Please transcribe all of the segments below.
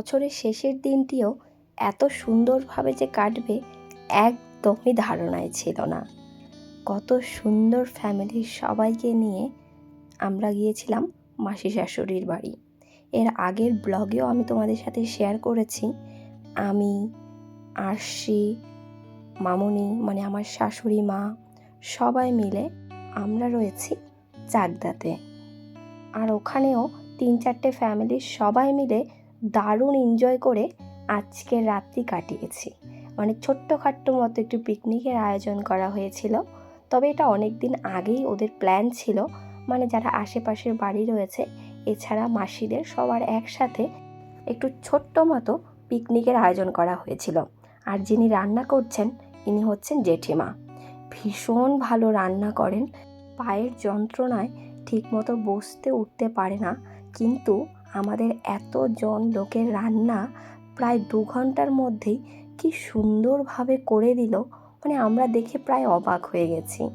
বছরের শেষের দিনটিও এত সুন্দরভাবে যে কাটবে একদমই ধারণায় ছিল না। কত সুন্দর ফ্যামিলির সবাইকে নিয়ে আমরা গিয়েছিলাম মাসি শাশুড়ির বাড়ি। এর আগের ব্লগেও আমি তোমাদের সাথে শেয়ার করেছি। আমি, আরশি, মামুনি মানে আমার শাশুড়ি, মা, সবাই মিলে আমরা রয়েছি চাকদাতে। আর ওখানেও তিন চারটে ফ্যামিলির সবাই মিলে দারুণ এনজয় করে আজকের রাত্রি কাটিয়েছি। মানে ছোট্টখাট্ট মতো একটু পিকনিকের আয়োজন করা হয়েছিল। তবে এটা অনেক দিন আগেই ওদের প্ল্যান ছিল। মানে যারা আশেপাশের বাড়ি রয়েছে, এছাড়া মাসিদের সবার একসাথে একটু ছোট্ট মতো পিকনিকের আয়োজন করা হয়েছিল। আর যিনি রান্না করছেন, ইনি হচ্ছেন জেঠিমা। ভীষণ ভালো রান্না করেন। পায়ের যন্ত্রণায় ঠিকমতো বসতে উঠতে পারে না। কিন্তু আমাদের এতজন লোকের রান্না প্রায় দু ঘণ্টার মধ্যেই কি সুন্দরভাবে করে দিল মানে আমরা দেখে প্রায় অবাক হয়ে গেছি।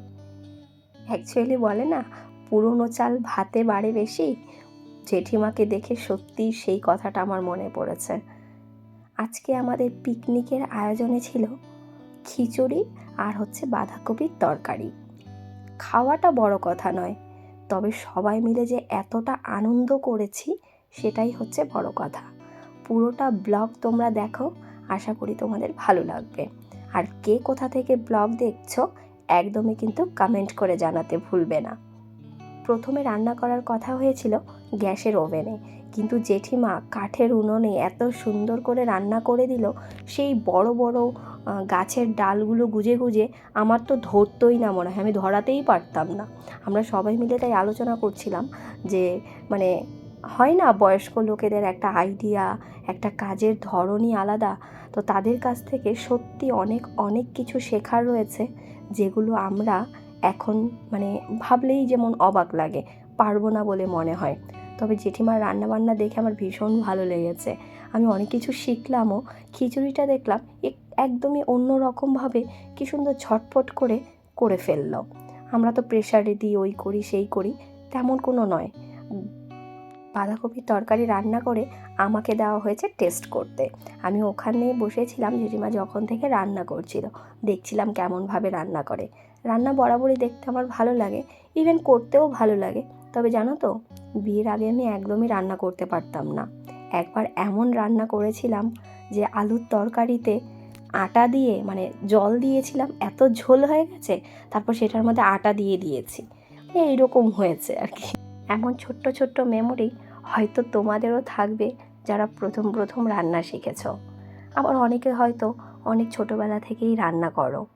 অ্যাকচুয়ালি বলে না, পুরনো চাল ভাতে বাড়ে বেশি। জেঠিমাকে দেখে সত্যি সেই কথাটা আমার মনে পড়েছে। আজকে আমাদের পিকনিকের আয়োজনে ছিল খিচুড়ি আর হচ্ছে বাঁধাকপির তরকারি। খাওয়াটা বড় কথা নয়, তবে সবাই মিলে যে এতটা আনন্দ করেছি সেটাই হচ্ছে বড় কথা। পুরোটা ব্লগ তোমরা দেখো, আশা করি তোমাদের ভালো লাগবে। আর কে কোথা থেকে ব্লগ দেখছ, একদমই কিন্তু কমেন্ট করে জানাতে ভুলবে না। প্রথমে রান্না করার কথা হয়েছিল গ্যাসের ওভেনে। কিন্তু জেঠিমা কাঠের উনুনে এত সুন্দর করে রান্না করে দিল, সেই বড় বড় গাছের ডালগুলো গুজে গুজে আমার তো ধরতই না মনে হয়। আমি ধরাতেই পারতাম না। আমরা সবাই মিলে তাই আলোচনা করছিলাম যে মানে হয় না বয়স্ক লোকেদের একটা আইডিয়া একটা কাজের ধরনই আলাদা? তো তাদের কাছ থেকে সত্যি অনেক অনেক কিছু শেখার রয়েছে, যেগুলো আমরা এখন মানে ভাবলেই যেমন অবাক লাগে, পারব না বলে মনে হয়। তবে জেঠিমার রান্নাবান্না দেখে আমার ভীষণ ভালো লেগেছে। আমি অনেক কিছু শিখলামও, খিচুড়িটা দেখলাম এক- একদমই অন্য রকমভাবে কি সুন্দর ঝটপট করে করে ফেলল। আমরা তো প্রেশারে দিই, ওই করি, সেই করি, তেমন কোনো নয়। বাঁধাকপির তরকারি রান্না করে আমাকে দেওয়া হয়েছে টেস্ট করতে। আমি ওখানে বসেছিলাম, জেঠিমা যখন থেকে রান্না করছিল। দেখছিলাম কেমনভাবে রান্না করে। রান্না বরাবরই দেখতে আমার ভালো লাগে ইভেন করতেও ভালো লাগে। তবে জানো তো, বিয়ের আগে আমি একদমই রান্না করতে পারতাম না। একবার এমন রান্না করেছিলাম যে আলুর তরকারিতে আটা দিয়ে মানে জল দিয়েছিলাম, এত ঝোল হয়ে গেছে, তারপর সেটার মধ্যে আটা দিয়ে দিয়েছি। এইরকম হয়েছে আর কি। এমন ছোট্ট ছোট্ট মেমোরি হয়তো তোমাদেরও থাকবে যারা প্রথম প্রথম রান্না শিখেছ। আবার অনেকে হয়তো অনেক ছোটোবেলা থেকেই রান্না করো।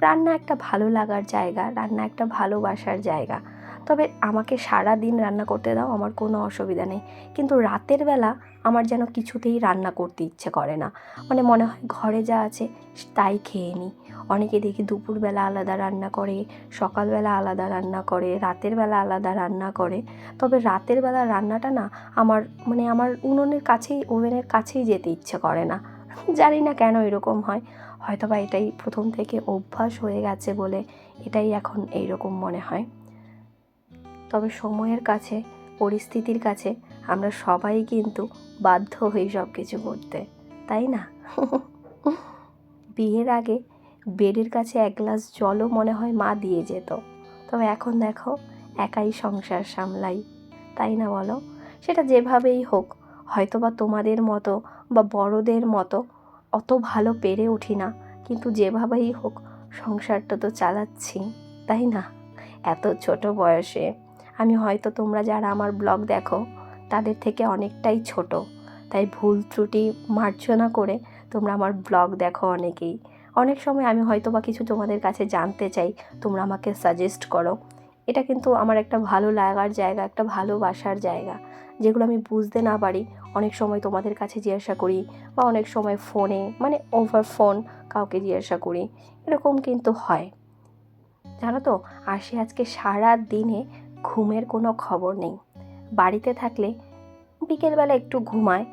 রান্না একটা ভালো লাগার জায়গা, রান্না একটা ভালোবাসার জায়গা। তবে আমাকে সারা দিন রান্না করতে দাও, আমার কোনো অসুবিধা নেই। কিন্তু রাতের বেলা আমার যেন কিছুতেই রান্না করতে ইচ্ছে করে না। মানে মনে হয় ঘরে যা আছে তাই খেয়ে নিই। অনেকে দেখি দুপুরবেলা আলাদা রান্না করে, সকালবেলা আলাদা রান্না করে, রাতের বেলা আলাদা রান্না করে। তবে রাতের বেলা রান্নাটা না আমার মানে আমার উনুনের কাছেই, ওভেনের কাছেই যেতে ইচ্ছে করে না। জানি না কেন এরকম হয়। হয়তো বা এটাই প্রথম থেকে অভ্যাস হয়ে গেছে বলে এটাই এখন এইরকম মনে হয়। তবে সময়ের কাছে, পরিস্থিতির কাছে আমরা সবাই কিন্তু বাধ্য হই সব কিছু করতে, তাই না? বিয়ের আগে বেডের কাছে এক গ্লাস জলও মনে হয় মা দিয়ে যেত। তবে এখন দেখো, একাই সংসার সামলাই, তাই না বলো? সেটা যেভাবেই হোক হয়তো বা তোমাদের মতো বা বড়দের মতো অত ভালো পেরে উঠি না, কিন্তু যেভাবেই হোক সংসারটা তো চালাচ্ছি, তাই না? এত ছোট বয়সে আমি হয়তো তোমরা যারা আমার ব্লগ দেখো, তাদের থেকে অনেকটাই ছোট। তাই ভুল ত্রুটি মার্জনা করে তোমরা আমার ব্লগ দেখো অনেকেই। অনেক সময় আমি হয়তো বা কিছু তোমাদের কাছে জানতে চাই, তোমরা আমাকে সাজেস্ট করো। এটা কিন্তু আমার একটা ভালো লাগার জায়গা, একটা ভালোবাসার জায়গা, যেগুলো আমি বুঝতে না পারি। অনেক সময় তোমাদের কাছে জিজ্ঞাসা করি বা অনেক সময় ফোনে মানে ওভার ফোন কাউকে জিজ্ঞাসা করি। এরকম কিন্তু হয়। জানো তো, আসি আজকে সারা দিনে ঘুমের কোনো খবর নেই। বাড়িতে থাকলে বিকেলবেলা একটু ঘুমায়।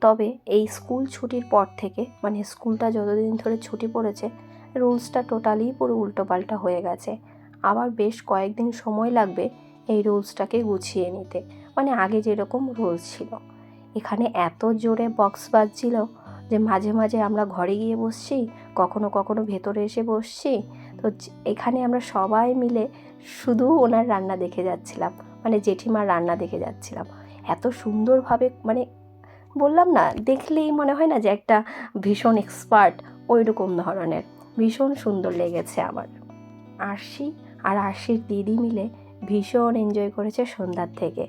তবে এই স্কুল ছুটির পর থেকে মানে স্কুলটা যতদিন ধরে ছুটি পড়েছে, রুলসটা টোটালি পুরো উল্টোপাল্টা হয়ে গেছে। আবার বেশ কয়েকদিন সময় লাগবে এই রুলসটাকে গুছিয়ে নিতে। মানে আগে যেরকম রুলস ছিল। এখানে এত জোরে বক্স বাজছিল যে মাঝে মাঝে আমরা ঘরে গিয়ে বসছি, কখনো কখনো ভেতরে এসে বসছি তো এখানে আমরা সবাই মিলে শুধু ওনার রান্না দেখে যাচ্ছিলাম। মানে জেঠিমার রান্না দেখে যাচ্ছিলাম। এত সুন্দরভাবে মানে বললাম না, দেখলেই মনে হয় না যে একটা ভীষণ এক্সপার্ট ওই রকম ধরনের। ভীষণ সুন্দর লেগেছে আমার। আরশি আর আরশির দিদি মিলে ভীষণ এনজয় করেছে সন্ধ্যার থেকে।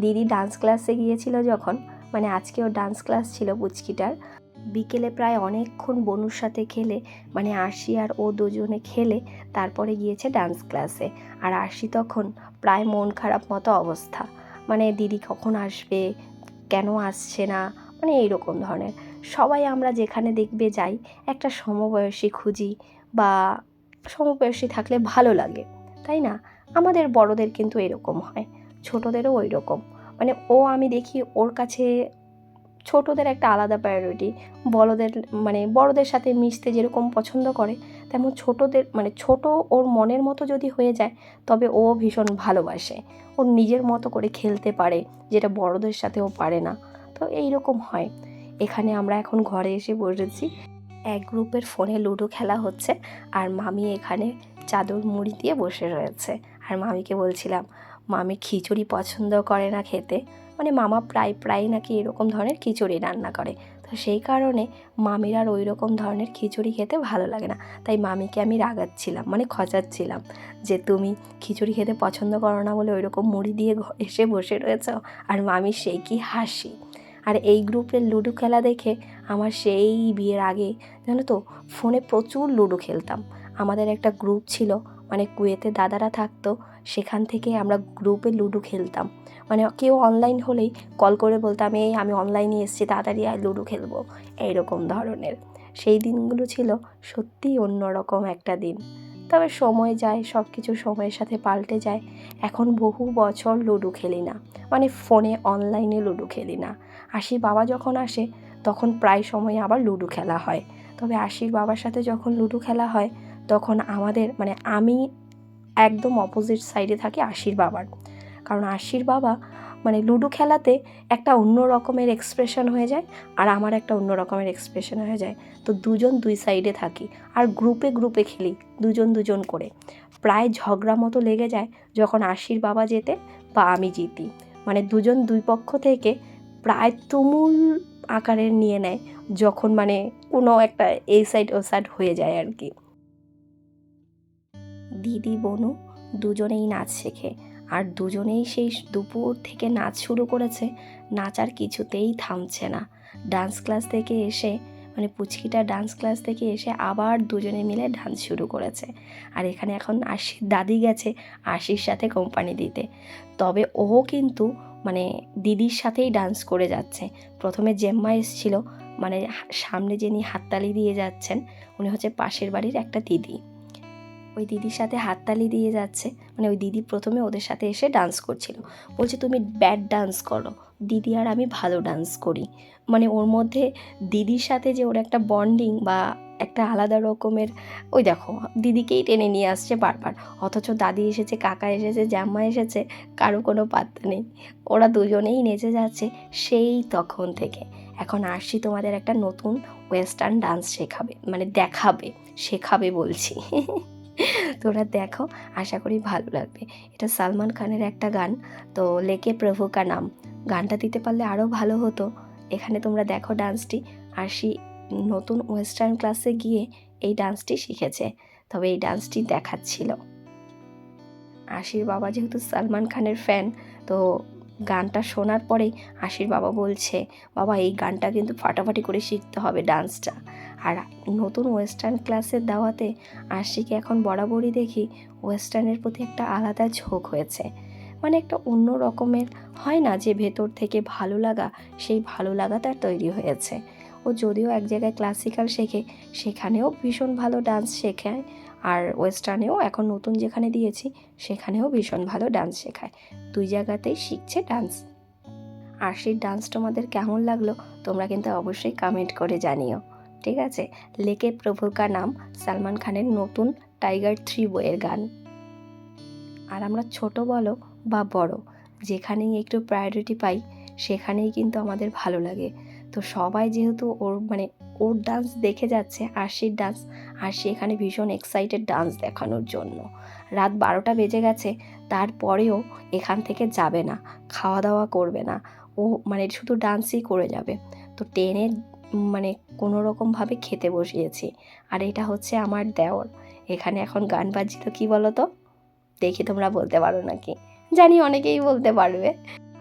দিদি ডান্স ক্লাসে গিয়েছিল যখন মানে আজকে আজকেও ডান্স ক্লাস ছিল পুচকিটার। বিকেলে প্রায় অনেকক্ষণ বনুর সাথে খেলে মানে আরশি আর ও দুজনে খেলে তারপরে গিয়েছে ডান্স ক্লাসে আর আরশি তখন প্রায় মন খারাপ মতো অবস্থা। মানে দিদি কখন আসবে? কেন আসছে না? মানে এইরকম ধরনের। সবাই আমরা যেখানে দেখবে যাই, একটা সমবয়সী খুঁজি বা সমবয়সী থাকলে ভালো লাগে, তাই না? আমাদের বড়দের কিন্তু এরকম হয়, ছোটদেরও ওই রকম মানে ও আমি দেখি ওর কাছে ছোটদের একটা আলাদা প্রায়োরিটি বড়দের মানে বড়দের সাথে মিশতে যেরকম পছন্দ করে, তেমন ছোটদের মানে ছোট ওর মনের মতো যদি হয়ে যায়, তবে ও ভীষণ ভালোবাসে। ওর নিজের মতো করে খেলতে পারে, যেটা বড়দের সাথে ও পারে না। তো এই রকম হয়। এখানে আমরা এখন ঘরে এসে বসেছি। এক গ্রুপের ফোনে লুডো খেলা হচ্ছে, আর মামি এখানে চাদর মুড়ি দিয়ে বসে রয়েছে। আর মামিকে বলছিলাম মামি খিচুড়ি পছন্দ করে না খেতে। মানে মামা প্রায় প্রায় নাকি এরকম ধরনের খিচুড়ি রান্না করে। তো সেই কারণে মামির আর ওই রকম ধরনের খিচুড়ি খেতে ভালো লাগে না। তাই মামিকে আমি রাগাচ্ছিলাম মানে খচাচ্ছিলাম যে তুমি খিচুড়ি খেতে পছন্দ করো না বলে ওই রকম মুড়ি দিয়ে এসে বসে রয়েছ। আর মামি সেই কি হাসি। আর এই গ্রুপের লুডো খেলা দেখে আমার সেই বিয়ের আগে, জানো তো, ফোনে প্রচুর লুডো খেলতাম। আমাদের একটা গ্রুপ ছিল মানে কুয়েতে দাদারা থাকতো সেখান থেকে আমরা গ্রুপে লুডো খেলতাম। মানে কেউ অনলাইন হলেই কল করে বলতাম, এই আমি অনলাইনে এসেছি, তাড়াতাড়ি আয়, লুডো খেলব। এইরকম ধরনের। সেই দিনগুলো ছিল সত্যিই অন্যরকম একটা দিন। তবে সময় যায় সব কিছু সময়ের সাথে পাল্টে যায়। এখন বহু বছর লুডো খেলি না। মানে ফোনে অনলাইনে লুডো খেলি না। আশির বাবা যখন আসে, তখন প্রায় সময় আবার লুডো খেলা হয়। তবে আশির বাবার সাথে যখন লুডো খেলা হয়, তখন আমাদের মানে আমি একদম অপোজিট সাইডে থাকে আশির বাবার। কারণ আশির বাবা মানে লুডো খেলাতে একটা অন্য রকমের এক্সপ্রেশন হয়ে যায় আর আমার একটা অন্য রকমের এক্সপ্রেশন হয়ে যায়। তো দুজন দুই সাইডে থাকি আর গ্রুপে গ্রুপে খেলি, দুজন দুজন করে। প্রায় ঝগড়া মতো লেগে যায় যখন আশির বাবা যেতে বা আমি জিতি। মানে দুজন দুই পক্ষ থেকে প্রায় তুমুল আকারের নিয়ে নেয় যখন মানে কোনো একটা এই সাইড ও সাইড হয়ে যায় আর কি। দিদি, বনু দুজনেই নাচ শেখে। আর দুজনেই সেই দুপুর থেকে নাচ শুরু করেছে। নাচ আর কিছুতেই থামছে না। ডান্স ক্লাস থেকে এসে মানে পুচকিটা ডান্স ক্লাস থেকে এসে আবার দুজনে মিলে ডান্স শুরু করেছে। আর এখানে এখন আশির দাদি গেছে আশির সাথে কোম্পানি দিতে। তবে ও কিন্তু মানে দিদির সাথেই ডান্স করে যাচ্ছে। প্রথমে জেম্মা এসছিল মানে সামনে যিনি হাততালি দিয়ে যাচ্ছেন, উনি হচ্ছে পাশের বাড়ির একটা দিদি। ওই দিদির সাথে হাততালি দিয়ে যাচ্ছে। মানে ওই দিদি প্রথমে ওদের সাথে এসে ডান্স করছিল। বলছে, তুমি ব্যাড ডান্স করো। দিদি আর আমি ভালো ডান্স করি। মানে ওর মধ্যে দিদির সাথে যে ওর একটা বন্ডিং বা একটা আলাদা রকমের, ওই দেখো, দিদিকেই টেনে নিয়ে আসছে বারবার। অথচ দাদি এসেছে, কাকা এসেছে, জাম্মা এসেছে, কারও কোনো পাত্তা নেই। ওরা দুজনেই নেচে যাচ্ছে সেই তখন থেকে। এখন আসছি তোমাদের একটা নতুন ওয়েস্টার্ন ডান্স শেখাবে। মানে দেখাবে, শেখাবে বলছি। তোরা দেখো, আশা করি ভালো লাগবে। এটা সালমান খানের একটা গান। তো লেকে প্রভু কা নাম। গানটা দিতে পারলে আরও ভালো হতো। এখানে তোমরা দেখো ডান্সটি। আরশি নতুন ওয়েস্টার্ন ক্লাসে গিয়ে এই ডান্সটি শিখেছে। তবে এই ডান্সটি দেখাচ্ছিল। আশির বাবা যেহেতু সালমান খানের ফ্যান, তো গানটা শোনার পরেই আশির বাবা বলছে, বাবা, এই গানটা কিন্তু ফাটাফাটি করে শিখতে হবে ডান্সটা। আর নতুন ওয়েস্টার্ন ক্লাসের দাওয়াতে আশিকে এখন বরাবরই দেখি ওয়েস্টার্নের প্রতি একটা আলাদা ঝোঁক হয়েছে। মানে একটা অন্য রকমের হয় না যে ভেতর থেকে ভালো লাগা, সেই ভালো লাগা তার তৈরি হয়েছে। ও যদিও এক জায়গায় ক্লাসিক্যাল শেখে, সেখানেও ভীষণ ভালো ডান্স শেখায়। আর ওয়েস্টার্নেও এখন নতুন যেখানে দিয়েছি, সেখানেও ভীষণ ভালো ডান্স শেখায়। দুই জায়গাতেই শিখছে ডান্স আর সেই ডান্স তোমাদের কেমন লাগল, তোমরা কিন্তু অবশ্যই কমেন্ট করে জানিও। ঠিক আছে? লেকে প্রভুর কা নাম, সালমান খানের নতুন টাইগার থ্রি বইয়ের গান। আর আমরা ছোট বলো বা বড়, যেখানেই একটু প্রায়োরিটি পাই, সেখানেই কিন্তু আমাদের ভালো লাগে। তো সবাই যেহেতু ওর মানে ওর ডান্স দেখে যাচ্ছে, আরশির ডান্স আরশি এখানে ভীষণ এক্সাইটেড ডান্স দেখানোর জন্য। রাত বারোটা বেজে গেছে, তারপরেও এখান থেকে যাবে না খাওয়া দাওয়া করবে না। ও মানে শুধু ডান্সই করে যাবে। তো টেনে মানে কোনো রকমভাবে খেতে বসিয়েছি। আর এটা হচ্ছে আমার দেওর। এখানে এখন গান বাজছিল কী বলো তো দেখি তোমরা বলতে পারো নাকি? জানি অনেকেই বলতে পারবে।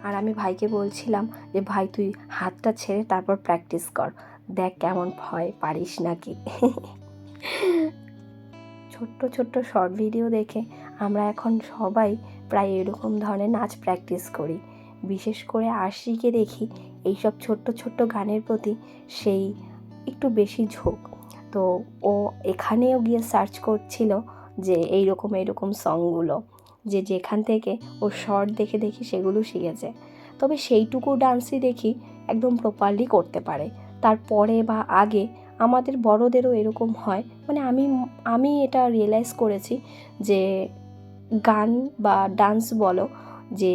আর আমি ভাইকে বলছিলাম যে, ভাই, তুই হাতটা ছেড়ে তারপর প্র্যাকটিস কর। দেখ কেমন ভয় পারিস নাকি? ছোট্ট ছোট্ট শর্ট ভিডিও দেখে আমরা এখন সবাই প্রায় এরকম ধরনের নাচ প্র্যাকটিস করি। বিশেষ করে আশিকে দেখি এইসব ছোট্ট ছোট্ট গানের প্রতি সেই একটু বেশি ঝোঁক। তো ও এখানেও গিয়ে সার্চ করছিল যে এই এইরকম এইরকম সংগুলো যে যেখান থেকে ও শর্ট দেখে, দেখি সেগুলো শিখেছে। তবে সেইটুকু ডান্সই দেখি একদম প্রপারলি করতে পারে। তারপরে বা আগে আমাদের বড়দেরও এরকম হয়। মানে আমি আমি এটা রিয়েলাইজ করেছি যে গান বা ডান্স বলো, যে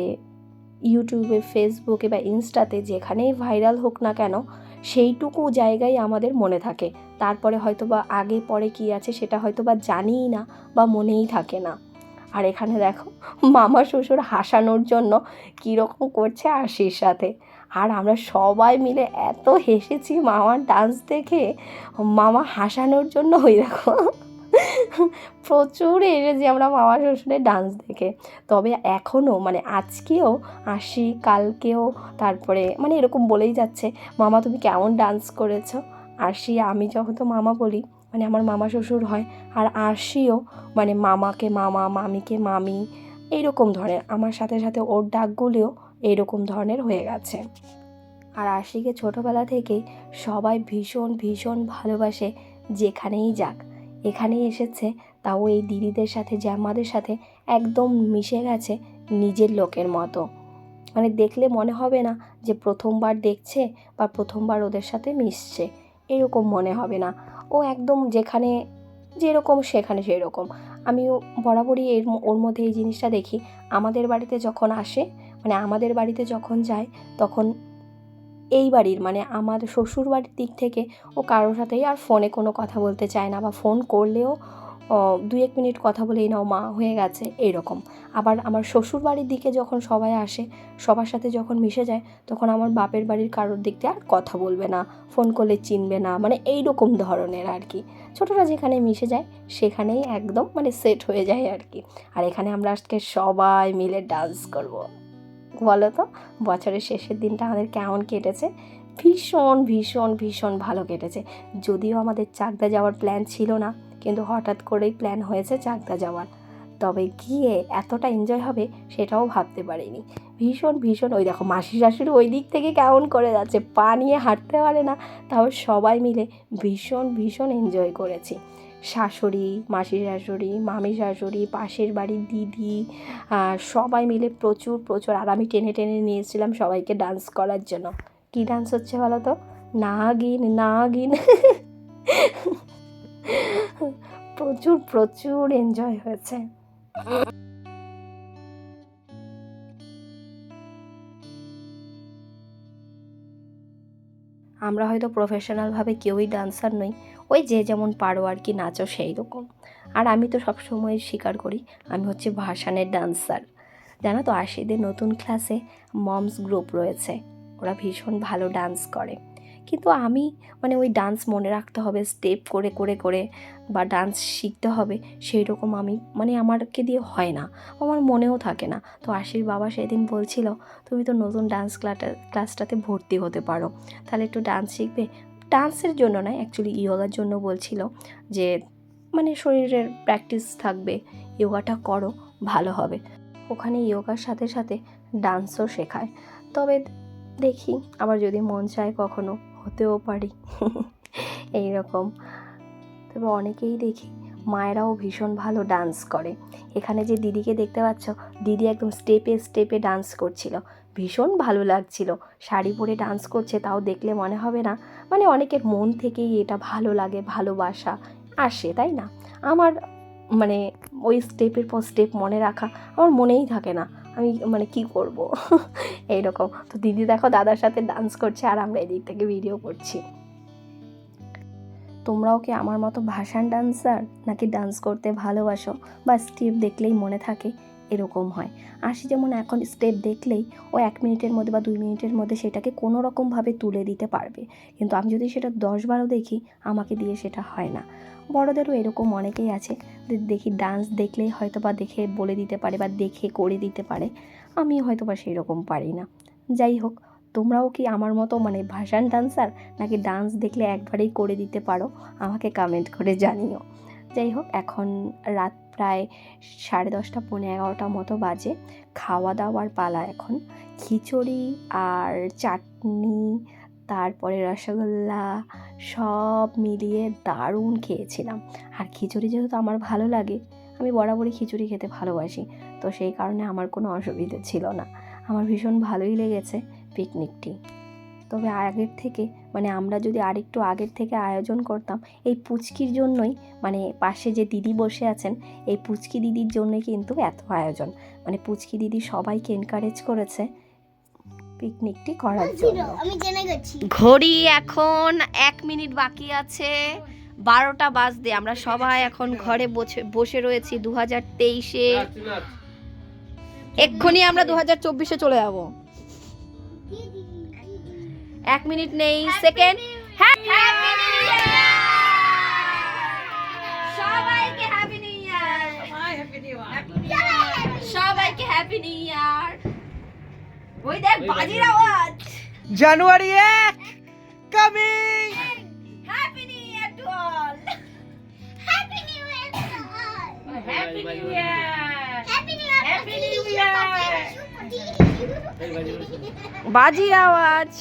ইউটিউবে ফেসবুকে বা ইনস্টাতে যেখানেই ভাইরাল হোক না কেন, সেইটুকু জায়গায় আমাদের মনে থাকে। তারপরে হয়তো বা আগে, পরে কি আছে সেটা হয়তো বা জানিই না বা মনেই থাকে না। আর এখানে দেখো, মামা শ্বশুর হাসানোর জন্য কীরকম করছে আশির সাথে। আর আমরা সবাই মিলে এত হেসেছি মামার ডান্স দেখে, মামা হাসানোর জন্য ওই দেখো। প্রচুর এসেছি আমরা মামা শ্বশুরের ডান্স দেখে। তবে এখনও মানে আজকেও, আসি, কালকেও, তারপরে মানে এরকম বলেই যাচ্ছে, মামা, তুমি কেমন ডান্স করেছ? আসি, আমি যখন তো মামা বলি মানে আমার মামা শ্বশুর হয়, আর আরশিও মানে মামাকে মামা, মামিকে মামি, এইরকম ধরনের। আমার সাথে সাথে ওর ডাকগুলিও এইরকম ধরনের হয়ে গেছে। আর আশিকে ছোটোবেলা থেকেই সবাই ভীষণ ভীষণ ভালোবাসে যেখানেই যাক। এখানেই এসেছে, তাও এই দিদিদের সাথে, জ্যামাদের সাথে একদম মিশে গেছে নিজের লোকের মতো। মানে দেখলে মনে হবে না যে প্রথমবার দেখছে বা প্রথমবার ওদের সাথে মিশছে। এরকম মনে হবে না। ও একদম যেখানে যেরকম সেখানে সেই রকম আমিও বরাবরই এর, ওর মধ্যে এই জিনিসটা দেখি। আমাদের বাড়িতে যখন আসে মানে আমাদের বাড়িতে যখন যায়, তখন এই বাড়ির মানে আমার শ্বশুর বাড়ির দিক থেকে ও কারোর সাথেই আর ফোনে কোনো কথা বলতে চায় না বা ফোন করলেও দু এক মিনিট কথা বলেই নাও মা হয়ে গেছে, এইরকম। আবার আমার শ্বশুর বাড়ির দিকে যখন সবাই আসে, সবার সাথে যখন মিশে যায়, তখন আমার বাপের বাড়ির কারোর দিক দিয়ে আর কথা বলবে না ফোন করলে চিনবে না মানে এই রকম ধরনের আর কি। ছোটরা যেখানে মিশে যায়, সেখানেই একদম মানে সেট হয়ে যায় আর কি। আর এখানে আমরা আজকে সবাই মিলে ডান্স করব। বলো তো বছরের শেষের দিনটা আমাদের কেমন কেটেছে? ভীষণ ভীষণ ভীষণ ভালো কেটেছে। যদিও আমাদের চাকদা যাওয়ার প্ল্যান ছিল না, কিন্তু হঠাৎ করেই প্ল্যান হয়েছে চাকদা যাওয়ার। তবে গিয়ে এতটা এনজয় হবে সেটাও ভাবতে পারিনি। ভীষণ ভীষণ ওই দেখো মাসি শাশুড়ি ওই দিক থেকে কেমন করে যাচ্ছে, পা নিয়ে হাঁটতে পারে না, তাও সবাই মিলে ভীষণ ভীষণ এনজয় করেছি। শাশুড়ি মাসি শাশুড়ি মামি শাশুড়ি, পাশের বাড়ির দিদি সবাই মিলে প্রচুর প্রচুর। আর আমি টেনে টেনে নিয়েছিলাম সবাইকে ডান্স করার জন্য। কী ডান্স হচ্ছে বলো তো নাগিন নাগিন। প্রচুর প্রচুর এনজয় হয়েছে। আমরা হয়তো প্রফেশনালভাবে কেউই ডান্সার নই। ওই যে যেমন পারো আর কি, নাচো সেই রকম। আর আমি তো সবসময় স্বীকার করি, আমি হচ্ছে ভাসানের ডান্সার জানো তো, আশিদের নতুন ক্লাসে মমস গ্রুপ রয়েছে। ওরা ভীষণ ভালো ডান্স করে। কিন্তু আমি মানে ওই ডান্স মনে রাখতে হবে স্টেপ করে করে করে বা ডান্স শিখতে হবে সেই রকম আমি মানে আমারকে দিয়ে হয় না। আমার মনেও থাকে না। তো আশির বাবা সেদিন বলছিল, তুমি তো নতুন ডান্স ক্লাসটা ক্লাসটাতে ভর্তি হতে পারো। তাহলে একটু ডান্স শিখবে? ডান্সের জন্য নয় অ্যাকচুয়ালি ইয়োগার জন্য বলছিল যে মানে শরীরের প্র্যাকটিস থাকবে ইয়োগাটা করো, ভালো হবে। ওখানে ইয়োগার সাথে সাথে ডান্সও শেখায়। তবে দেখি, আবার যদি মন চায় কখনো হতেও পারি। এই রকম তবে অনেকেই দেখি মায়েরাও ভীষণ ভালো ডান্স করে। এখানে যে দিদিকে দেখতে পাচ্ছ, দিদি একদম স্টেপে স্টেপে ডান্স করছিল। ভীষণ ভালো লাগছিল। শাড়ি পরে ডান্স করছে, তাও দেখলে মনে হবে না। মানে অনেকের মন থেকেই এটা ভালো লাগে, ভালোবাসা আসে, তাই না? আমার মানে ওই স্টেপের পর স্টেপ মনে রাখা আমার মনেই থাকে না। আমি মানে কি করব? এইরকম। তো দিদি দেখো দাদার সাথে ডান্স করছে আর আমরা এদিক থেকে ভিডিও করছি। তোমরাও কি আমার মতো ভাসান ডান্সার নাকি ডান্স করতে ভালোবাসো? বা স্টেপ দেখলেই মনে থাকে এরকম হয়। আশি যেমন এখন স্টেপ দেখলেই ও এক মিনিটের মধ্যে বা দুই মিনিটের মধ্যে সেটাকে কোনো রকমভাবে তুলে দিতে পারবে। কিন্তু আমি যদি সেটা দশ বারও দেখি, আমাকে দিয়ে সেটা হয় না। বড়দেরও এরকম অনেকেই আছে। দেখি ডান্স দেখলেই হয়তো বা দেখে বলে দিতে পারে বা দেখে করে দিতে পারে। আমি হয়তো বা সেই রকম পারি না। যাই হোক, তোমরাও কি আমার মতো মানে ভাসান ডান্সার নাকি ডান্স দেখলে একবারেই করে দিতে পারো? আমাকে কমেন্ট করে জানিও। যাই হোক, এখন রাত প্রায় সাড়ে দশটা পনেরো এগারোটা মতো বাজে। খাওয়া দাওয়ার পালা এখন। খিচুড়ি আর চাটনি তারপরে রসগোল্লা সব মিলিয়ে দারুণ খেয়েছিলাম। আর খিচুড়ি যেহেতু আমার ভালো লাগে, আমি বরাবরই খিচুড়ি খেতে ভালোবাসি, তো সেই কারণে আমার কোনো অসুবিধে ছিল না। আমার ভীষণ ভালোই লেগেছে পিকনিকটি। তবে আগের থেকে মানে আমরা যদি আরেকটু আগের থেকে আয়োজন করতাম, এই পুচকির জন্যই মানে পাশে যে দিদি বসে আছেন, এই পুচকি দিদির জন্যই কিন্তু এত আয়োজন। মানে পুচকি দিদি সবাইকে এনকারেজ করেছে পিকনিকটি করার জন্য। আমি জেনে গেছি। ঘড়ি এখন এক মিনিট বাকি আছে বারোটা বাজতে। আমরা সবাই এখন ঘরে বসে বসে রয়েছি দু হাজার তেইশে। এক্ষুনি আমরা দু হাজার চব্বিশে চলে যাব। এক মিনিট নেই সেকেন্ড সবাইকে হ্যাপি নিউ ইয়ার সবাইকে হ্যাপি নিউ ইয়ার ওই দেখ বাজির আওয়াজ। জানুয়ারি এক coming happy new year to all happy new year happy new year happy new year Happy New Year! বাজি আওয়াজ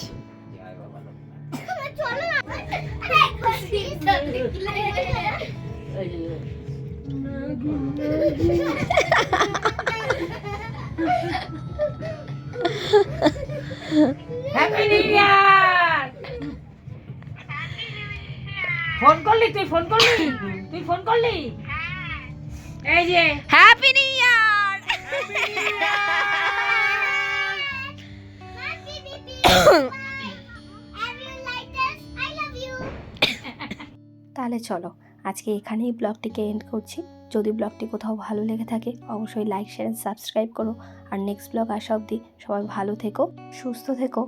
চলো হ্যাপি নিউ ইয়ার ফোন করলি তুই ফোন করলি? তুই ফোন করলি? এই যে। Happy new year. তাহলে চলো আজকে এখানেই ব্লগটিকে এন্ড করছি। যদি ব্লগটি কোথাও ভালো লেগে থাকে, অবশ্যই লাইক শেয়ার সাবস্ক্রাইব করো। আর নেক্সট ব্লগ আসা অবধি সবাই ভালো থেকো, সুস্থ থেকো।